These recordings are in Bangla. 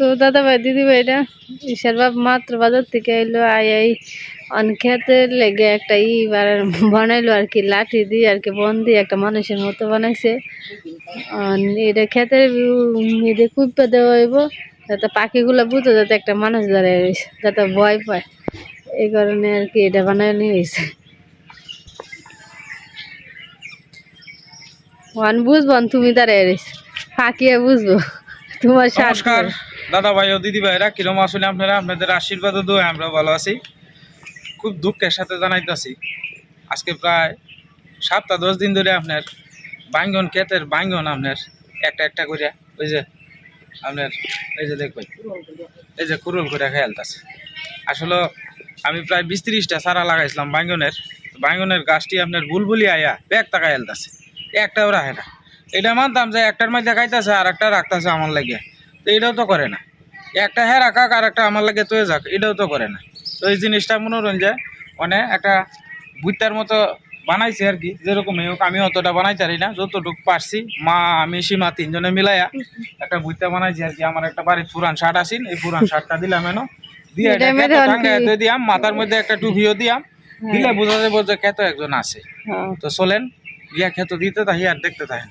তো দাদা ভাই দিদি ভাইরা ঈশার বাপ মাত্র বাজার থেকে এলো আই আই অন খেতে লেগে একটা ই বানাইলো আর কি লাঠি দিয়ে আর কি বন দিয়ে একটা মানুষের মতো বানাইছে। এটা খেতের মেয়েদের কুপে দেওয়া হইব যাতে পাখিগুলো বুঝে যাতে একটা মানুষ দাঁড়িয়ে রয়েছে যাতে ভয় পায়। এই কারণে আর কি এটা বানানো হয়েছে। ওয়ান বুঝব তুমি দাঁড়িয়ে রয়েছে ফাঁকিয়ে বুঝব। তোমার নমস্কার। দাদা ভাই ও দিদি ভাইরা, কিরম আসলে আপনারা? আপনাদের আশীর্বাদ দোয়া আমরা ভালো আছি। খুব দুঃখের সাথে জানাইতেছি, আজকে প্রায় সাতটা দশ দিন ধরে আপনার বাইঙ্গন ক্ষেতের বাইঙ্গন আপনার, একটা একটা করে, ওই যে আপনার, এই যে দেখবেন, এই যে কুরুল করে খেয়ালতেছে আসলে আমি প্রায় বিশ ত্রিশটা সারা লাগাইছিলাম বাইঙ্গনের বাইঙ্গনের গাছটি আপনার বুলবুলি আয়া ব্যাগ টাকা হেলতেছে একটাও রাখে না। এটা মানতাম যে একটার মধ্যে খাইতেছে আর একটা রাখতেছে আমার লাগে। তো এটাও তো করে না। একটা হ্যাঁ রাখাক আর একটা আমার লাগে তয়ে যাক এটাও তো করে না। তো এই জিনিসটা মনোরঞ্জন মানে একটা বুইতার মতো বানাইছে আর কি যেরকম হোক আমি অতটা বানাইতে পারি না যতটুকু পারছি মা আমি সীমা তিনজনে মিলাইয়া একটা বুইতা বানাইছি আর কি আমার একটা বাড়ির পুরান শার্ট আসিন এই পুরান শার্টটা দিলাম এনো দিয়ে দিয়াম মাথার মধ্যে একটা টুপিও দিয়াম দিলে বোঝা যাবে যে খেত একজন আছে। হ্যাঁ। তো চলেন গিয়া খেত দিতে থাকি আর দেখতে থাকেন।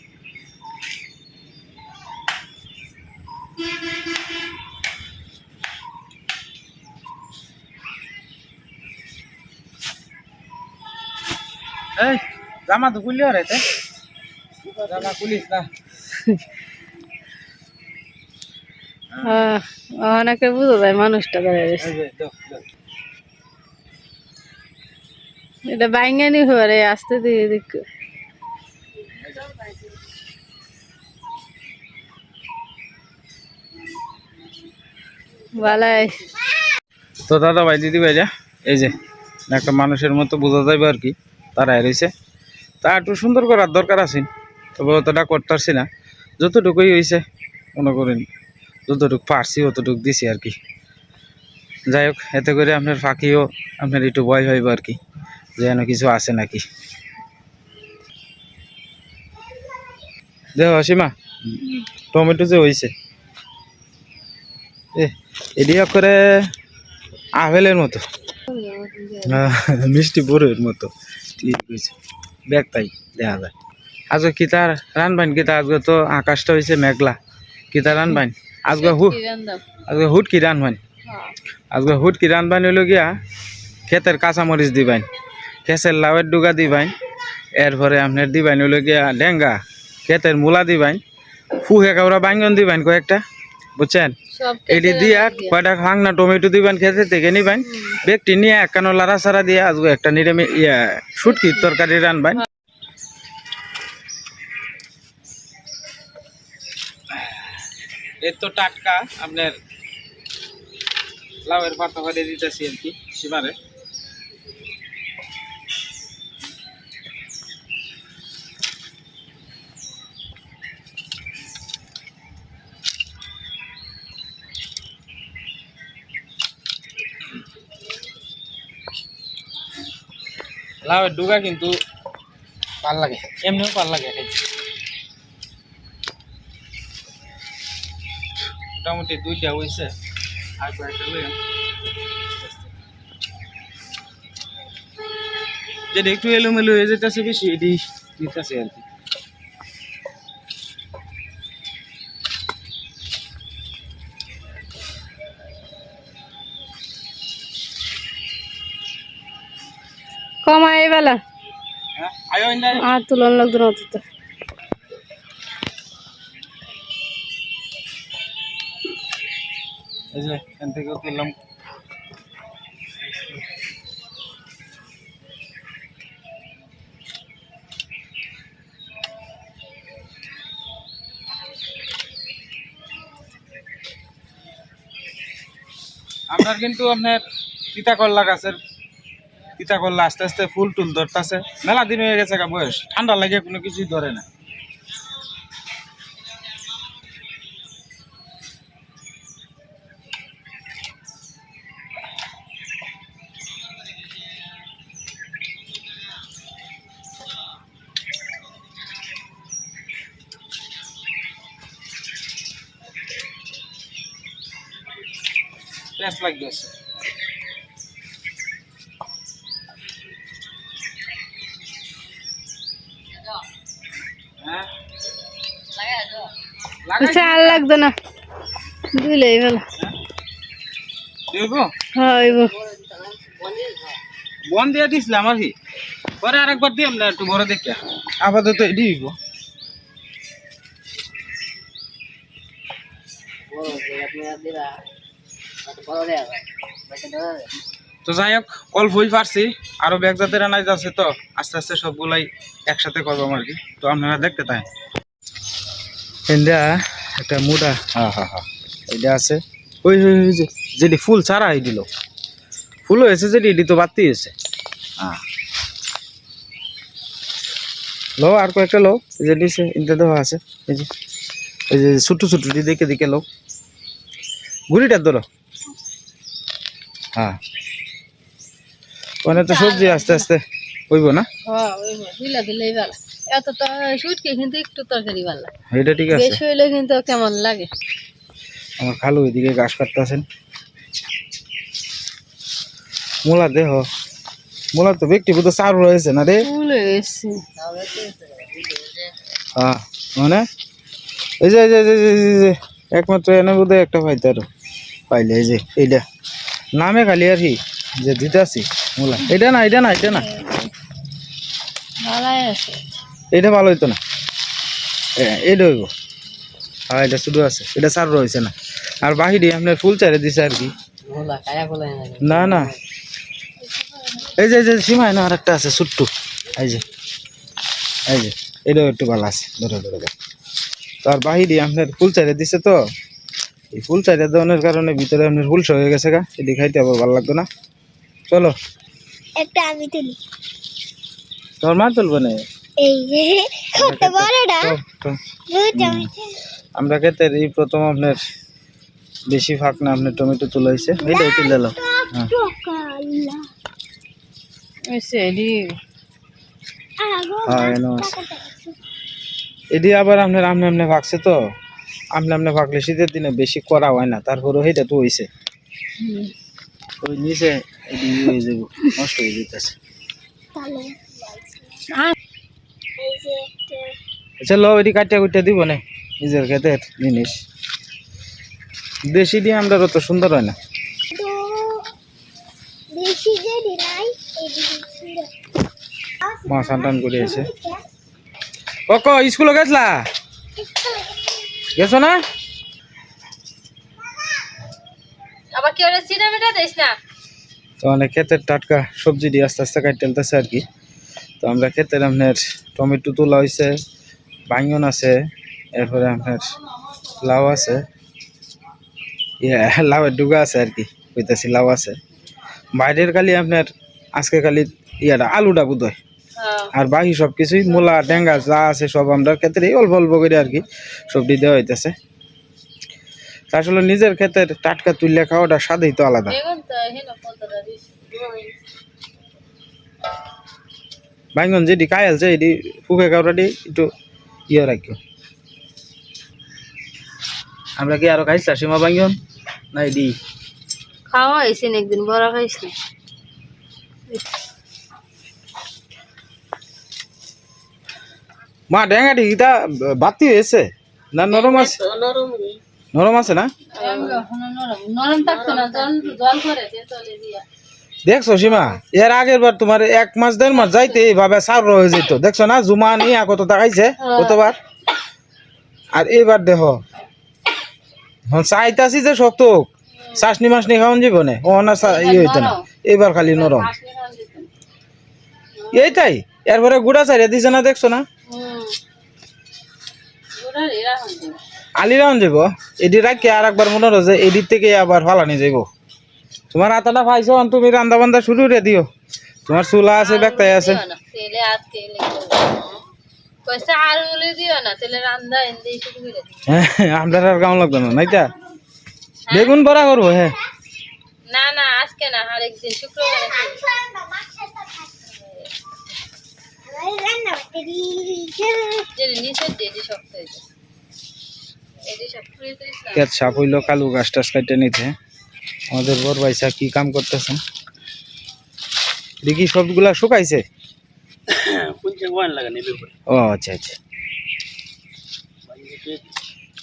এই জামা তো খুললি রে তে। জামা খুলিস না। হ্যাঁ অনেকে বুঝো যায় মানুষটা দাঁড়িয়ে দাও। এটা বাইঙ্গানি হরে আসতে দিয়ে দেখ বালাই তো দাদা ভাই দিদি ভাইরা এই যে একটা মানুষের মতো বোঝা যাবে আর কি তারা রয়েছে। তা একটু সুন্দর করার দরকার আছে তবে অতটা করতে পারছি না। যতটুকুই হয়েছে মনে করেন যতটুকু পারছি অতটুকু দিছি আর কি। যাই হোক এতে করে আপনার ফাঁকিও আপনার একটু ভয় হইব আর কি যে যেন কিছু আছে নাকি। দেখ সীমা টমেটো যে হয়েছে এ এডি করে আপেলের মতো। মিষ্টি বড়ের মতো। ঠিক হয়েছে ব্যাগ তাই দেখা যায় আজকে কিতা রানবাইন? কিতা আজকে তো আকাশটা হয়েছে মেঘলা। কিতা রানবাইন? আজকে হু আজকে হুট কি রানবাইন? আজকে হুট কি রানবাইন হইল গিয়া ক্ষেতের কাঁচামরিচ দিবাইন। খেসের লাউয়ের ডুগা দিবাইন। এরপরে আপনার দিবাইন হইল গিয়া ডেঙ্গা ক্ষেতের মূলা দিবাইন। ফুহে কাউরা বাইঙ্গন দিবাইন কয়েকটা। বুঝছেন? এটি দিয়া কয়টা ভাঙনা টমেটো দিবেন খেতে থেকে নিবেন। ব্যক্তি নিয়ে একখানো লাড়া সারা দিয়ে আজকে একটা নিরামি ইয়া শুটকির তরকারি রানবেন। এর তো টাটকা আপনার লাউয়ের পাতা দিতেছি আর কি সীমারে লাউয়ের ডুগা কিন্তু ভালো লাগে, এমনিও ভালো লাগে মোটামুটি দুইটা হয়েছে আর কয়েকটা যেটা একটু এলোমেলো হয়ে যেতেছে বেশি এটি দিতেছে আর কি কমাই বেলা। হ্যাঁ আর তুলন লোক দূর তো। এই যে এখান থেকে তুললাম। আপনার কিন্তু আপনার তিতা করলা গাছের তিতা করলে আস্তে আস্তে ফুল টুল ধরতেছে। মেলা দিন হয়ে গেছে বয়স। ঠান্ডা লাগে, কোনো কিছুই ধরে না। লাগতেছে লাগতো না। দুইলেই ভালো হ্যাঁ বন দিয়ে দিছিলাম আর পরে আরেকবার দিলাম না একটু বড় দেখে। আপাতত এটি দিব। তো যাই হোক কল ফুল পারছি। আরও ব্যাগ যাতে আনাজ আছে তো আস্তে আস্তে সবগুলাই একসাথে করব আর কি। তো আপনারা দেখতে তাই একটা মুডা হ্যাঁ হ্যাঁ হ্যাঁ। এটা আছে। ওই ওই ওই যে যেটি ফুল ছাড়া এই দিল ফুল হয়েছে যেটি এটি তো বাড়তি হয়েছে। হ্যাঁ। লো আর কয়েকটা লো যে নিচে ইনতে দেওয়া আছে। এই যে এই যে ছোট্ট ছোট্ট দিকে দিকে লো গুড়িটা ধরো। হ্যাঁ। মানে তো সবজি আস্তে আস্তে হইব না? হ্যাঁ হইব। দুইলা দিলেই ভালো এত কিন্তু একটু তরকারি ভালো লাগে। এটা ঠিক আছে। বেশি হইলে কিন্তু কেমন লাগে? আমার খালু ওইদিকে ঘাস কাটতেছেন। মূলা দেহ মূলা তো ব্যক্তিগত চার রয়েছে না রে? ফুল হয়ে গেছে হ্যাঁ মানে? এই যে এই একমাত্র এনে বোধ একটা পাইতে আরও পাইলে এই যে এইটা। নামে খালি আর কি যে দিতে আসি মূলা। এটা না এটা না এটা না। ভালাই আছে। এটা ভালো হইতো না। হ্যাঁ এটা হইব। হ্যাঁ এটা শুধু আছে। এটা চার রয়েছে না। আর বাহিরে আপনার ফুল চারে দিছে আর কি। না না। এই যে এই যে সীমায় না আরেকটা আছে ছোট্ট এই যে এই যে এটাও একটু ভালো আছে। ধরে ধরে ধরে। তার বাহিরে আপনার ফুল চারে দিছে তো। এই ফুল চারে দেওয়ানোর কারণে ভিতরে আপনার ফুল হয়ে গেছে গা। এটি খাইতে আবার ভালো লাগতো না। চলো। একটা আমি তুলি। তোমার মা তুলবো না? আমরা খেতে এই প্রথম আপনার বেশি ফাঁক না আপনার টমেটো তোলা হয়েছে এইটাই তুলে এলো হ্যাঁ। হ্যাঁ এটি আবার আপনার আমনে আমনে ভাগছে তো। আমনে আমনে ভাগলে শীতের দিনে বেশি করা হয় না তারপরে সেইটা তো হয়েছে ওই নিচে নষ্ট হয়ে যেতেছে তাহলে আর এই যে একটা আচ্ছা লো এটি কাটিয়া কুটিয়া দিব না। নিজের ক্ষেতের জিনিস। দেশি দিয়ে আমরা অত সুন্দর হয় না। মা সান্টান করে আছে কক স্কুলে গেছলা? গেছো না? আবার না? তো অনেক ক্ষেতের টাটকা সবজি দিয়ে আস্তে আস্তে কাটতে আর কি। তো আমরা ক্ষেতের আপনার টমেটো তোলা হয়েছে বাইঙ্গন আছে এরপরে আপনার লাউ আছে। ইয়া লাউয়ের ডুগা আছে আর কি কইতাছি লাউ আছে। বাইরের খালি আপনার আজকে খালি ইয়াটা আলুটা বোধ হয়। আর বাকি সব কিছুই মূলা ডেঙ্গা যা আছে সব আমরা ক্ষেত্রে অল্প অল্প করে আর কি সবজি দেওয়া হইতেছে। আসলে নিজের ক্ষেতের টাটকা তুললে খাওয়াটা স্বাদই তো আলাদা। বাইঙ্গন যেটি কায়ালছে এটি ফুকে কাউরাটি একটু ইয়ে রাখিও আমরা কি আরও খাইছিলাম সীমা বাইঙ্গন না এটি খাওয়া হয়েছে একদিন বড় খাইস না মা ডেঙ্গাটি ইটা বাতি হয়েছে? না নরম আছে? নরম আছে না? নরম। থাকতো না জল জল করে দিয়ে চলে দিয়া। দেখছ সীমা? এর আগের বার তোমার এক মাস দেড় মাস যাইতে এইভাবে সার হয়ে যেত। দেখছ না? জুমা নিয়ে কত টাকাইছে কতবার? আর এইবার দেহ হন চাইতাছি যে শক্ত চাষনি মাসনি খাওয়ান জীবনে। ও না ইয়ে হইতো না। এবার খালি নরম। এইটাই। এরপরে গুড়া চাইরে দিছে না দেখছ না? হুম। ওরা এরা হন আলি রাউন যাব এডি রাখি আর একবার মনে যে এডির থেকে আবার ফালানি যাইব। তোমার আতাটা পাইছো তুমি রান্দা বান্দা শুরু রে দিও তোমার চুলা আছে ব্যাগটাই আছে। আর দিও না হ্যাঁ আমরা আর লাগবে না নাইটা বেগুন বড়া করব হ্যাঁ। না না আজকে না আর একদিন শুক্রবারে হয়ে হয়ে সাপ হইল কালু গাছ টাছ কাটতে নিতে আমাদের বর ভাইসা কি কাম করতেছেন? দেখি সবগুলা শুকাইছে? ও আচ্ছা আচ্ছা।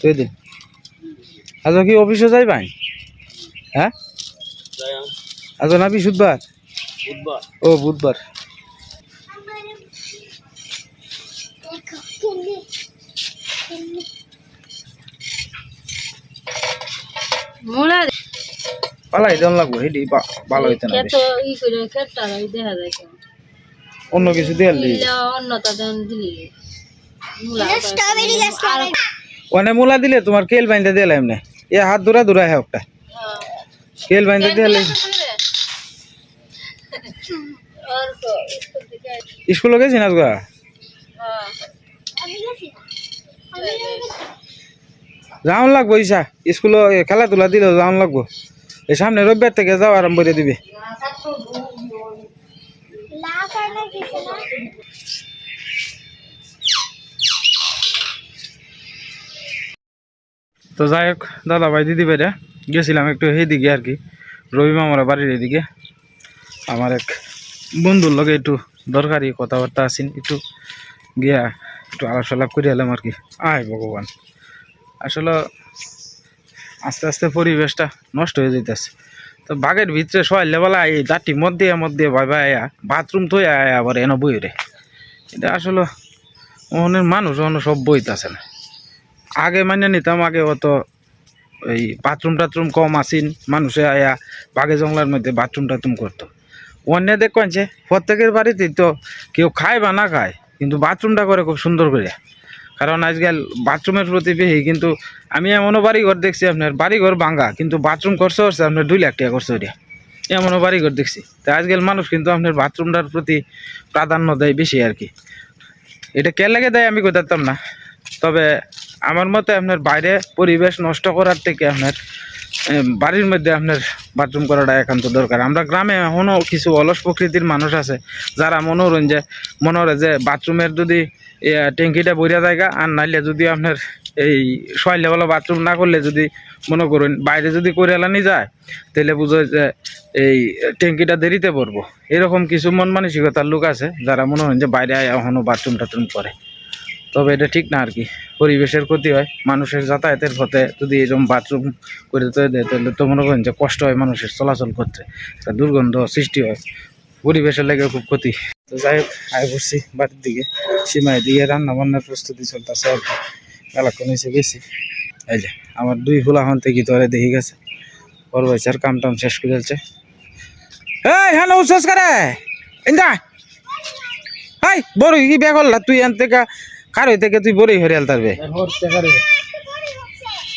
তুই দিন? আজ কি অফিসে যাই ভাই? হ্যাঁ? আজ না বিশুদ্ধবার ও বুধবার। মুলা পালাই দেন লাগবো হেডি ভালো হইতে না তো অন্য কিছু দিয়ে দিলি? অন্যটা দেন দিলি। ওনে মুলা দিলে তোমার কেল বাইন্দা দিলে এমনি এ হাত দূরা দূরা হ্যাঁ একটা কেল বাইন্দা দিলে স্কুলে গেছি। না গা যাওন লাগবো ইসা স্কুলে খেলাধুলা দিলে যাওন লাগবো। এই সামনে রবিবার থেকে যাও আরম্ভ করে দিবে। তো যাই হোক দাদা ভাই দিদি ভাইরা, গেছিলাম একটু এইদিকে আর কি, রবি মামার বাড়ির এদিকে আমার এক বন্ধুর লগে একটু দরকারি কথাবার্তা আছেন, একটু গিয়া একটু আলাপ আলাপ করে এলাম আর কি। আয় ভগবান। আসলে আস্তে আস্তে পরিবেশটা নষ্ট হয়ে যাইতেছে। তো বাঘের ভিতরে শোয়াইলে বলা এই দাঁটি মধ্যে মধ্যে ভাই ভাই আয়া, বাথরুম তো আয় আবার এনে বই রে এটা আসলে অনেক মানুষ অন্য সব বইতাছে না। আগে মানে নিতাম, আগে অত ওই বাথরুম টাথরুম কম আসিন, মানুষে আয়া বাঘে জঙ্গলার মধ্যে বাথরুম টাথরুম করতো। অন্য দেখছে প্রত্যেকের বাড়িতেই তো কেউ খায় বা না খায়, কিন্তু বাথরুমটা করে খুব সুন্দর করে কারণ আজকাল বাথরুমের প্রতি বেশি কিন্তু আমি এমনও বাড়িঘর দেখছি আপনার, বাড়িঘর ভাঙ্গা কিন্তু বাথরুম করছে হচ্ছে আপনার দুই লাখ টাকা করছে ওটা এমনও বাড়িঘর দেখছি। তো আজকাল মানুষ কিন্তু আপনার বাথরুমটার প্রতি প্রাধান্য দেয় বেশি আর কি। এটা কে লাগে দেয় আমি কোথাতাম না। তবে আমার মতে আপনার বাইরে পরিবেশ নষ্ট করার থেকে আপনার বাড়ির মধ্যে আপনার বাথরুম করাটা একান্ত দরকার। আমরা গ্রামে এখনও কিছু অলস প্রকৃতির মানুষ আছে, যারা মনোরঞ্জে মনে হয় যে বাথরুমের যদি ট্যাঙ্কিটা বইরা জায়গা, আর নাইলে যদি আপনার এই ছয় লেভেল বাথরুম না করলে যদি মনে করুন বাইরে যদি করে এলানি যায় তাহলে বুঝো যে এই ট্যাঙ্কিটা দেরিতে পড়ব এরকম কিছু মন মানসিকতার লোক আছে যারা মনে হয় যে বাইরে এখনও বাথরুম টাথরুম করে। তবে এটা ঠিক না আর কি। পরিবেশের ক্ষতি হয়, মানুষের যাতায়াতের পথে যদি এরকম বাথরুম করে দেয় তাহলে তো মনে করেন যে কষ্ট হয় মানুষের চলাচল করতে। দুর্গন্ধ সৃষ্টি হয়, পরিবেশের লেগে খুব ক্ষতি। তো যাই হোক, আয় বসছি বাড়ির দিকে। সীমায় দিয়ে রান্না বান্নার প্রস্তুতি চলতেছে আর কি। এলাকান এসে গেছি এই যে, আমার দুই ফুলা হন থেকে তো দেখে গেছে। ওর বয়সের কাম টাম শেষ করে যাচ্ছে এই হ্যাঁ উচ্ছ্বাস করে। ইন্দা। হাই বড় কি বেগ হল্লা তুই এন থেকে কারও থেকে তুই বড়ই হরিয়াল তারবে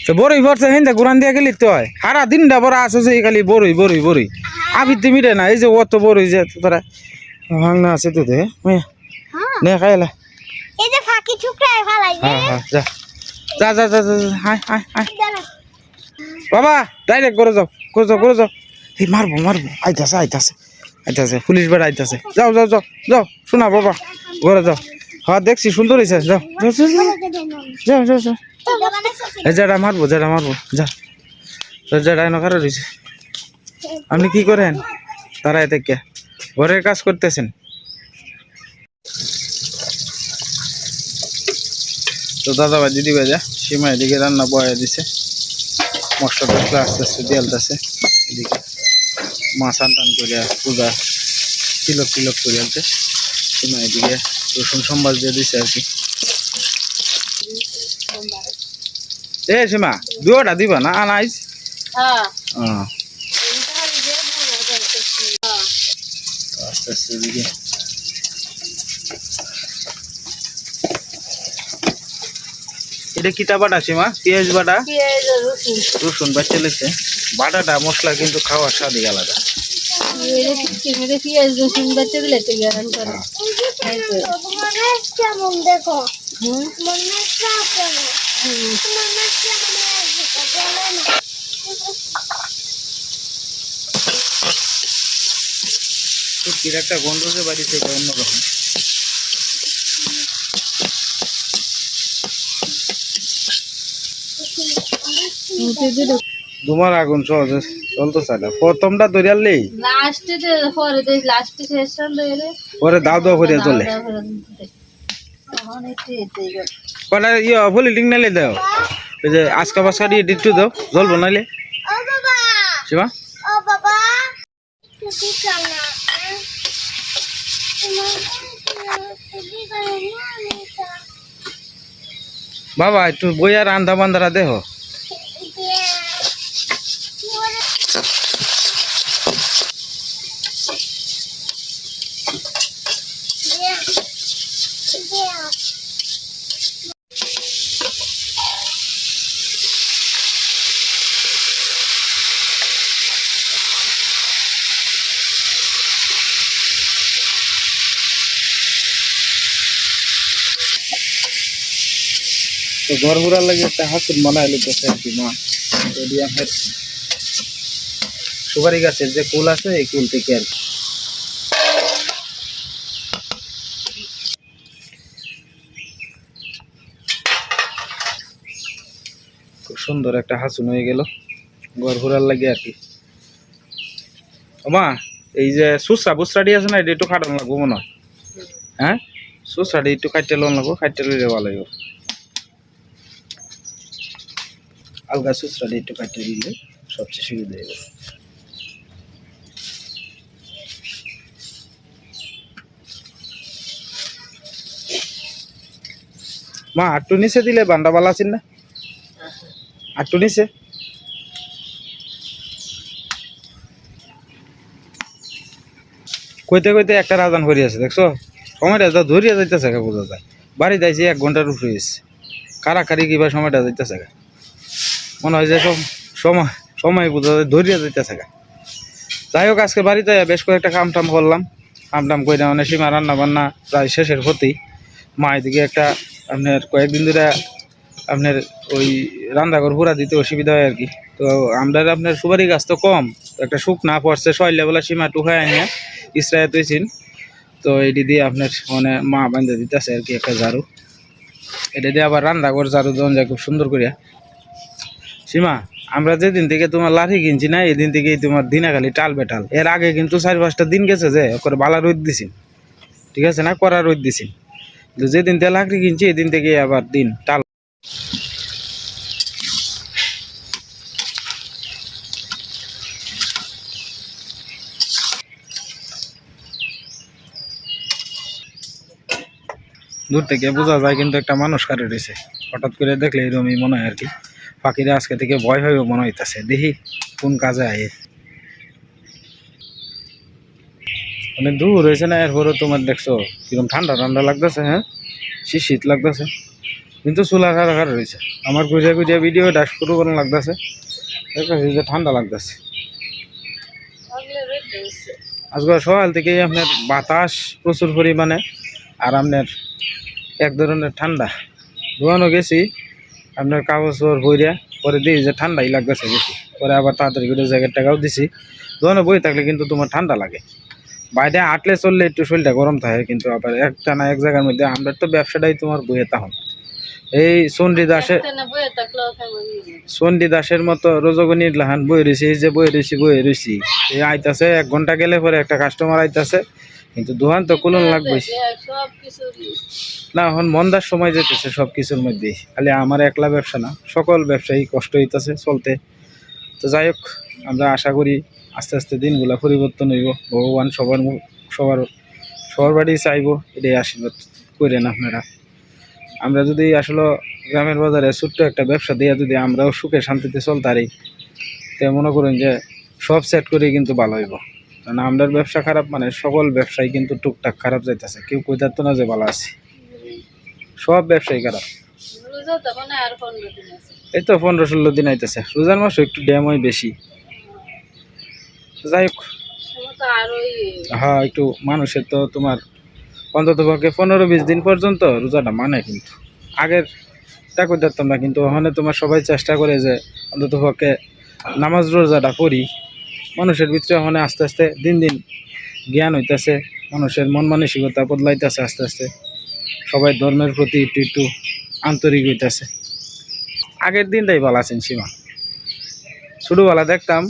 তো বড়ই ভরছে, হেন্দা গুরান দিয়া গেলি তো সারা দিনটা বড় আসো যে খালি বড়ই বড়ই বড়ই আবি তুমি না, এই যে অত বড়ই যে, তোরা ভাঙনা আছে তো দে। হ্যাঁ। নে খাইলা এই যে ফাঁকি ঠুকরায় ফালাই হ্যাঁ হ্যাঁ যা। যা যা যা যা হাই হাই হাই। বাবা ডাইরেক্ট করে যাও করে যাও করে যাও। এই মারবো মারবো। আইতাছে আইতাছে আইতাছে পুলিশ বেড়া আইতাছে। যাও যাও যাও যাও শোনা বাবা ঘরে যাও। হ্যাঁ দেখছি সুন্দর হয়েছে যাও যাও যাও, যাও। যাও এই যারা মারবো যারা মারবো যা। যারা এনে কারও রয়েছে আপনি কি করেন? তারা এতে কে ঘরের কাজ করতেছেন? তো দাদা ভাই দিদি ভাই যা সীমা এদিকে রান্না বয়া দিছে। মশলা টসলা আস্তে আস্তে দিয়ালতেছে এদিকে মাছ আন টান করে পূজা তিলক তিলক করে আনছে। সীমা এদিকে রসুন সম্বাস দিয়ে দিছে আর কি। এ সীমা দুটা দিবা না? আনাইস हाँ হ্যাঁ আস্তে আস্তে এদিকে। এটা কিতা বাটা সীমা? পেঁয়াজ বাটা? রসুন। রসুন বাচ্চা লেছে বাটাটা মশলা কিন্তু খাওয়ার স্বাদই আলাদা। পেঁয়াজ রসুন বেটে দিলে তো গ্যারান করে। তাই তো তোমার মেস কেমন দেখো হুম তোমার মেস কেমন হুম। তোমার মেস কেমন দেখো বলো না শুটকির একটা গন্ধ যে বাড়িতে এটা অন্যরকম তোমার আগুন সহজে চলতেছে না। প্রথমটা যে পরে দাও দাও করে চলে। কটা ইয়ে পলিটিং নাইলে দাও। ওই যে আজকা বাসকা দিয়ে ডিটু দাও জ্বলবো নাইলে। ও বাবা! শিবা ও বাবা তুমি চল না হ্যাঁ? তোমার তুমি করে না আমি তো বাবা একটু বইয়া রান্ধা বান্ধারা দেহ ঘর ঘুরার লাগে একটা হাসুন বানাইলে তো আর কি, মা। যদি আমার সুপারি গাছের যে কুল আছে, এই কুল থেকে আর খুব সুন্দর একটা হাসুন হয়ে গেল ঘর ঘুরার লাগে আর কি। মা, এই যে সুসরা বুসরাডি আছে না, এটা একটু কাটানো লাগবো মনে হয়। হ্যাঁ? সুসরাডি একটু কাটতে লোন লাগবো কাটতে লইলে ভালো লাগবে আলগা সুসরাডি একটু কাটতে দিলে সবচেয়ে সুবিধা যাবে। মা, আটটু নিচে দিলে বান্ডা বালা আছেন না? আটটু নিচে। কইতে কইতে একটা রাজান আছে দেখছ? সময়টা যা ধরিয়া যাইতেছে বোঝা যায়। বাড়ি যাইছি এক ঘণ্টার উপরে কারাকারি কিবা সময়টা যাইতেছে মনে হয় যে সব সময় সময় বোঝা যায় ধরিয়া যাইতেছে গা। যাই হোক, আজকে বাড়িতে বেশ কয়েকটা কাম টাম করলাম। কাম টাম করে মানে সীমা রান্না বান্না প্রায় শেষের হতেই মা এদিকে একটা আপনার কয়েকদিন ধরে আপনার ওই রান্নাঘর পুরা দিতে অসুবিধা হয় আর কি। তো আমরা আপনার সুপারি গাছ তো কম একটা শুক না পড়ছে ছয় লেবেলা সীমা টুকায় আনিয়া ইসরায়েল তুইছিন তো এটি দিয়ে আপনার মানে মা বান্ধে দিতেছে আর কি একটা ঝাড়ু। এটা দিয়ে আবার রান্নাঘর ঝাড়ু দেওয়া যায় খুব সুন্দর করিয়া। সীমা, আমরা যেদিন থেকে তোমার লাঠি কিনছি না, এদিন দিন থেকেই তোমার দিনা খালি টাল বেটাল। এর আগে কিন্তু চার পাঁচটা দিন গেছে যে করে বালা রোদ দিছি। ঠিক আছে না? কড়া রোদ দিছি। কিন্তু যেদিন থেকে লাকড়ি কিনছি এই দিন থেকে আবার দিন টাল। দূর থেকে বোঝা যায় কিন্তু একটা মানুষ কারে রয়েছে। হঠাৎ করে দেখলে এরকমই মনে হয় আর কি। পাখিরা আজকে থেকে ভয় হয়েও মনে হইতাছে। দেখি কোন কাজে আয়ে অনেক দূর হয়েছে না এরপরও তোমার দেখছ কীরকম ঠান্ডা ঠান্ডা লাগতেছে হ্যাঁ? শীত শীত লাগতেছে। কিন্তু চুলা খারা খারা রয়েছে। আমার গুজিয়া গুজিয়া ভিডিও ডাক শুরু করানো লাগতেছে। যে ঠান্ডা লাগতেছে। আজকে সকাল থেকেই আপনার বাতাস প্রচুর পরিমাণে আর আপনার এক ধরনের ঠান্ডা। ধোয়ানো গেছি। আপনার কাগজ বইরা পরে দিই যে ঠান্ডাই লাগতেছে বেশি। পরে আবার তাড়াতাড়ি করে জ্যাকেট টাকাও দিছি। ধোয়ানো বই থাকলে কিন্তু তোমার ঠান্ডা লাগে। বাইরে আটলে চললে একটু শরীরটা গরম থাকে কিন্তু আবার একটা না এক জায়গার মধ্যে আমরা তো ব্যবসাটাই তোমার বইয়ে তখন এই চন্ডী দাসের চন্ডী দাসের মতো রজগণী লাহান বই রয়েছি এই যে বই রয়েছি বই রয়েছি এই আইতাছে এক ঘণ্টা গেলে পরে একটা কাস্টমার আইতাছে কিন্তু দোকান তো কুলন লাগবে সব কিছু না, এখন মন্দার সময় যেতেছে সব কিছুর মধ্যেই খালি আমার একলা ব্যবসা না, সকল ব্যবসায়ী কষ্ট হইতেছে চলতে। তো যাই হোক, আমরা আশা করি আস্তে আস্তে দিনগুলা পরিবর্তন হইব। ভগবান সবার সবার সবার বাড়ি চাইব, এটাই আশীর্বাদ করেন আপনারা। আমরা যদি আসলে গ্রামের বাজারে ছোট্ট একটা ব্যবসা দিয়ে যদি আমরাও সুখে শান্তিতে চলতারি, তো মনে করেন যে সব সেট করে কিন্তু ভালো হইব। কারণ আমরার ব্যবসা খারাপ মানে সকল ব্যবসায়ী কিন্তু টুকটাক খারাপ যাইতেছে। কেউ কইতার তো না যে ভালো আছে। সব ব্যবসায়ী খারাপ এই তো পনেরো ষোলো দিন আইতেছে। রোজার মাসও একটু ড্যাম হয় বেশি। যাই হোক। ওই হ্যাঁ একটু মানুষের তো তোমার অন্তত পক্ষে পনেরো বিশ দিন পর্যন্ত রোজাটা মানে কিন্তু। আগের টা করে দিতাম না কিন্তু ওখানে তোমার সবাই চেষ্টা করে যে অন্তত পক্ষে নামাজ রোজাটা পড়ি। মানুষের ভিতরে ওখানে আস্তে আস্তে দিন দিন জ্ঞান হইতেছে, মানুষের মন মানসিকতা বদলাইতেছে আস্তে আস্তে। সবাই ধর্মের প্রতি একটু একটু আন্তরিক হইতেছে। আগের দিনটাই ভালো আছেন সীমা। ছোটোবেলা দেখতাম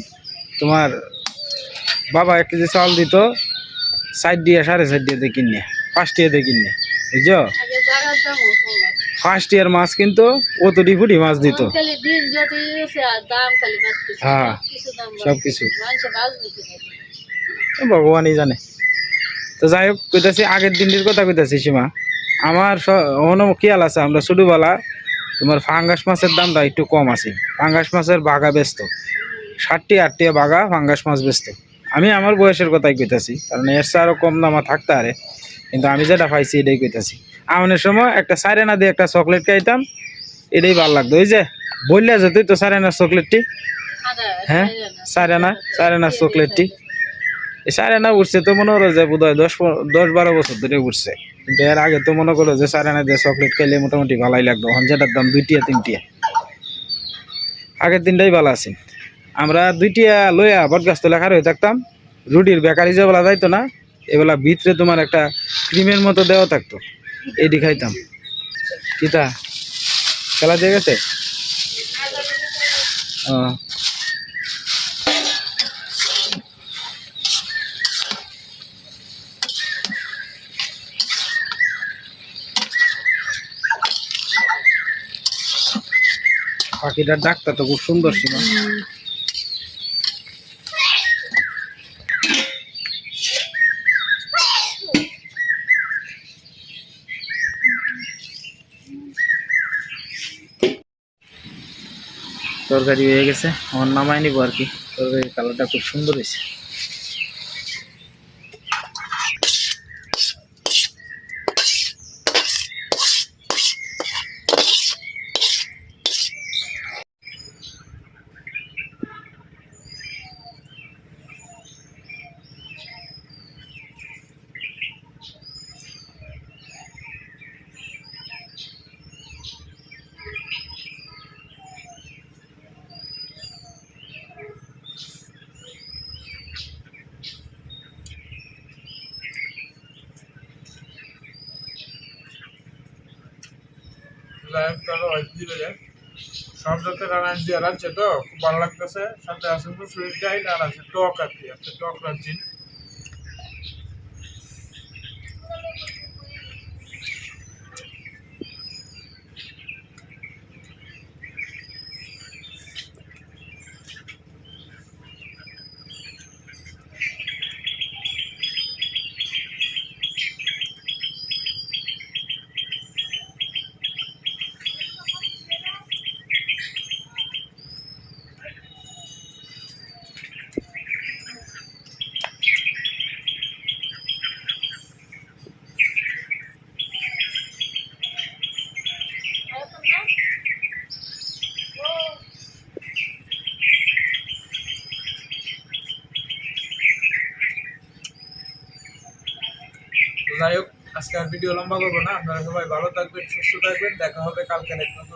তোমার বাবা এক কেজি চাল দিত সাইড দিয়ে সাড়ে চার দিয়ে দিয়ে কিনে পাঁচ দিয়ে দিয়ে কিনে বুঝছ? ফার্স্ট ইয়ার মাছ কিন্তু অতটি ফুটি মাছ দিত। হ্যাঁ, সব কিছু? ভগবানই জানে। তো যাই হোক কইতাছি আগের দিনটির কথা কইতাছি সীমা। আমার অন্য খেয়াল আছে আমরা ছোটোবেলা তোমার ফাঙ্গাস মাছের দামটা একটু কম আছে। ফাঙ্গাস মাছের বাগা ব্যস্ত। ষাটটি আটটি বাগা ফাঙ্গাস মাছ ব্যস্ত। আমি আমার বয়সের কথাই কইতাছি কারণ এর আরও কম দামা থাকতে আরে কিন্তু আমি যেটা পাইছি এটাই কইতাছি। আমানের সময় একটা সারেনা দিয়ে একটা চকলেট খাইতাম এটাই ভালো লাগতো। ওই যে বললে যে তুই তো সারেনার চকলেটটি? হ্যাঁ। সারেনা সারেনার চকলেটটি। এই সারেনা উঠছে তো মনে হলো যে বোধ হয় দশ দশ বারো বছর ধরে উঠছে। কিন্তু এর আগে তো মনে করো যে সারেনা দিয়ে চকলেট খেলে মোটামুটি ভালোই লাগতো। এখন যেটার দাম দুইটিয়া, তিনটিয়া। আগের দিনটাই ভালো আছে। আমরা দুইটিয়া লইয়া বটগাছ তো লেখার হয়ে থাকতাম। রুটির বেকারি যে বেলা যাইতো না এবেলা ভিতরে তোমার একটা ক্রিমের মতো দেওয়া থাকতো। এটি খাইতাম। কিতা? খেলা দিয়ে গেছে? ও। পাখিটার ডাকটা তো খুব সুন্দর ছিল। তরকারি হয়ে গেছে আমার নামায় নিবো আর কি। তরকারি কালারটা খুব সুন্দর হয়েছে। রান্না দিয়ে তো? খুব ভালো লাগতেছে। সাথে আছে তো সুইট গাইড আর আছে, টক আর কি টক রাঁধছি তো যাই হোক আজকে আর ভিডিও লম্বা করব না। আপনারা সবাই ভালো থাকবেন, সুস্থ থাকবেন। দেখা হবে কালকে এক নতুন ভিডিও